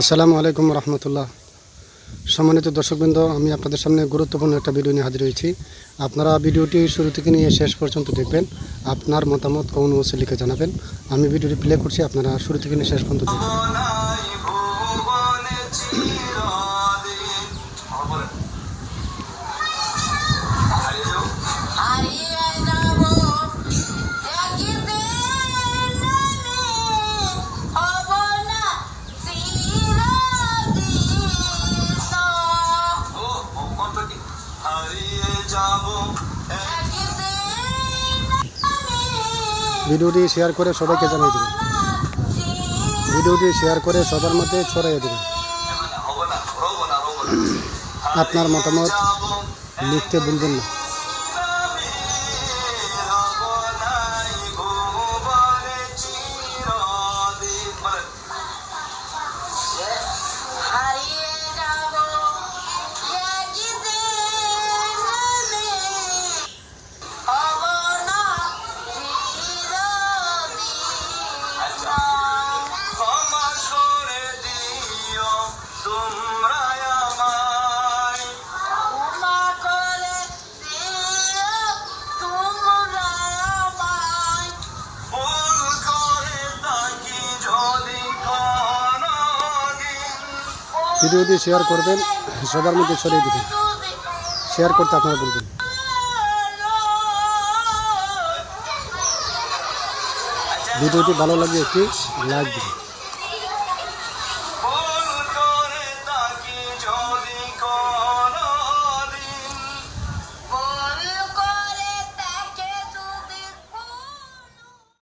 আসসালামু আলাইকুম রহমতুল্লাহ। সম্মানিত দর্শকবৃন্দ, আমি আপনাদের সামনে গুরুত্বপূর্ণ একটা ভিডিও নিয়ে হাজির হয়েছি। আপনারা ভিডিওটি শুরু থেকে নিয়ে শেষ পর্যন্ত দেখবেন, আপনার মতামত কোন অবশ্যই লিখে জানাবেন। আমি ভিডিওটি প্লে করছি, আপনারা শুরু থেকে নিয়ে শেষ পর্যন্ত দেখবেন। ভিডিওটি শেয়ার করে সবাইকে জানিয়ে দেবেন। ভিডিওটি শেয়ার করে সবার মধ্যে ছড়াইয়ে দেবেন। আপনার মতামত লিখতে ভুলবেন না। ভিডিওটি শেয়ার করবেন সবার মধ্যে ছড়িয়ে দেবেন। শেয়ার করতে আপনারা বলবেন ভিডিওটি ভালো লাগলে একটি লাইক দিবেন।